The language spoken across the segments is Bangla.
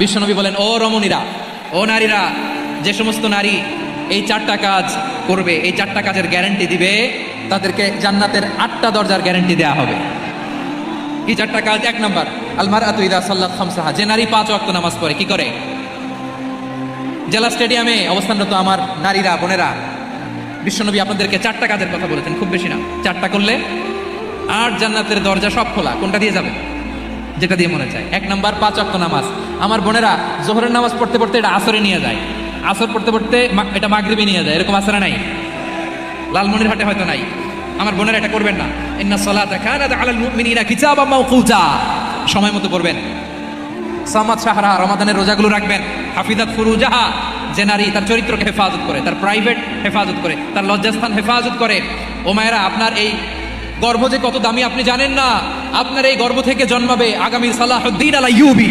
বিশ্বনবী বলেন, ও রমণীরা, ও নারীরা, যে সমস্ত নারী এই চারটা কাজ করবে, এই চারটা কাজের গ্যারান্টি দিবে, তাদেরকে জান্নাতের আটটা দরজার গ্যারান্টি দেওয়া হবে। কি চারটা কাজ? এক নম্বর আলমার আতুইদা সাল্লাহ খামসাহা যে নারী পাঁচ ওয়াক্ত নামাজ পড়ে, কি করে? জেলা স্টেডিয়ামে অবস্থানরত আমার নারীরা, বোনেরা, বিশ্বনবী আপনাদেরকে চারটা কাজের কথা বলেছেন, খুব বেশি না। চারটা করলে আট জান্নাতের দরজা সব খোলা, কোনটা দিয়ে যাবে? যেটা দিয়ে মনে চায়। এক নম্বর, পাঁচ অক্ট নামাজ। আমার বোনেরা, জোহরের নামাজ পড়তে পড়তে এটা আসরে নিয়ে যায়। আসর পড়তে পড়তে এটা মাগরিবে নিয়ে যায়। এরকম আসরে নাই। লালমনির হাটে হয়তো নাই। আমার বোনেরা এটা করবেন না। ইন্না সালাতা কানাত আলাল মুমিনিনা কিতাবাম মাওকুতা সময় মতো করবেন সামাদ সাহারা রমাদানের রোজাগুলো রাখবেন। হাফিজাত ফুরুজাহা, যে নারী তার চরিত্রকে হেফাজত করে, তার প্রাইভেট হেফাজত করে, তার লজ্জাস্থান হেফাজত করে। ও মায়েরা, আপনার এই গর্ভ যে কত দামি আপনি জানেন না? আপনার এই গর্ভ থেকে জন্মাবে আগামী সালাহুদ্দিন আল ইউবি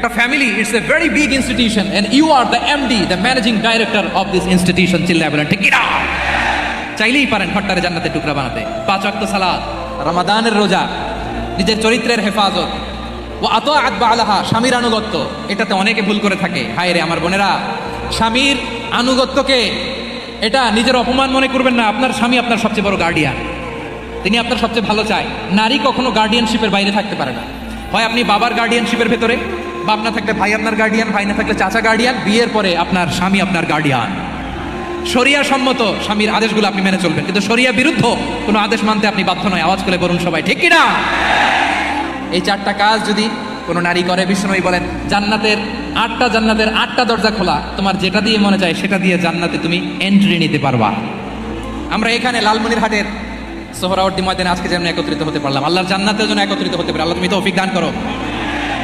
একটা family it's a very big institution and you are the MD the managing director of this institution চিল্লায় বলেন ঠিক চাইলেই পারেন ঘরটারে জান্নাতে টুকরা বানাতে। পাঁচ ওয়াক্ত সালাদ রমাদানের রোজা, নিজের চরিত্রের হেফাজত। ও আত আকবা আলাহা স্বামীর আনুগত্য। এটাতে অনেকে ভুল করে থাকে। হায় রে আমার বোনেরা, স্বামীর আনুগত্যকে এটা নিজের অপমান মনে করবেন না। আপনার স্বামী আপনার সবচেয়ে বড় গার্ডিয়ান তিনি আপনার সবচেয়ে ভালো চায়। নারী কখনো গার্ডিয়ানশিপের বাইরে থাকতে পারে না। হয় আপনি বাবার গার্ডিয়ানশিপের ভেতরে বা আপনার থাকলে ভাই, আপনার গার্ডিয়ান ভাই না থাকলে চাচা গার্ডিয়ান বিয়ের পরে আপনার স্বামী আপনার গার্ডিয়ান শরিয়া সম্মত স্বামীর আদেশগুলো আপনি মেনে চলবেন। কিন্তু শরিয়া বিরুদ্ধ কোনো আদেশ মানতে আপনি বাধ্য নয়। আওয়াজ করে বলুন সবাই, ঠিক কিনা? এই চারটা কাজ যদি কোনো নারী করে, বিষ্ণুই বলেন, জান্নাতের আটটা জান্নাতের আটটা দরজা খোলা। তোমার যেটা দিয়ে মনে চায়, সেটা দিয়ে জান্নাতে তুমি এন্ট্রি নিতে পারবা। আমরা এখানে লালমনির হাটের সোহরাওয়ার্দী ময়দানে আজকে যেমন একত্রিত হতে পারলাম। আল্লাহর জান্নাতের জন্য একত্রিত হতে পারে। আল্লাহ তুমি তৌফিক দান করো।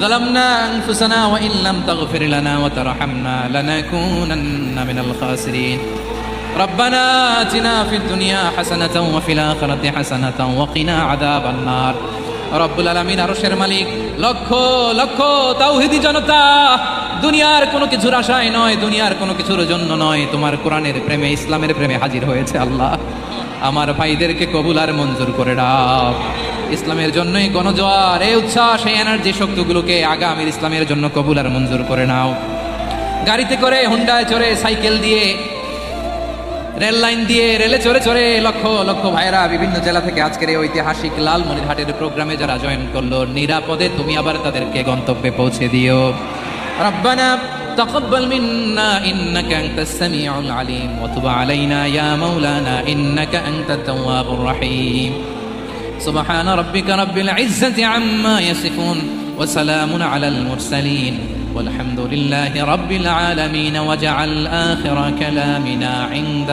ظلمنا أنفسنا وإن لم تغفر لنا وترحمنا لنكونن من الخاسرين ربنا آتنا في الدنيا حسنة وفي الآخرة حسنة وقنا عذاب النار রব্বুল আলমিন আরশের মালিক লক্ষ লক্ষ তাওহিদি জনতা দুনিয়ার কোনো কিছুর আশায় নয় দুনিয়ার কোনো কিছুর জন্য নয় তোমার কোরআনের প্রেমে ইসলামের প্রেমে হাজির হয়েছে আল্লাহ আমার ভাইদেরকে কবুল আর মঞ্জুর করে দাও ইসলামের জন্যই গণজোয়ার এই উচ্ছ্বাস এই এনার্জি শক্তিগুলোকে আগামীর ইসলামের জন্য কবুল আর মঞ্জুর করে নাও গাড়িতে করে হুন্ডায় চড়ে সাইকেল দিয়ে রেল লাইন দিয়ে রেলে চড়ে চড়ে লক্ষ লক্ষ ভাইরা বিভিন্ন জেলা থেকে আজকের এই ঐতিহাসিক লালমনির হাটের প্রোগ্রামে যারা জয়েন করলো নিরাপদে তুমি আবার তাদেরকে গন্তব্যে পৌঁছে দিও ربنا تقبل منا إنك أنت السميع العليم وتب علينا يا مولانا إنك أنت التواب الرحيم سبحان ربك رب العزة عما يصفون وسلام على المرسلين والحمد لله رب العالمين وجعل آخر كلامنا عند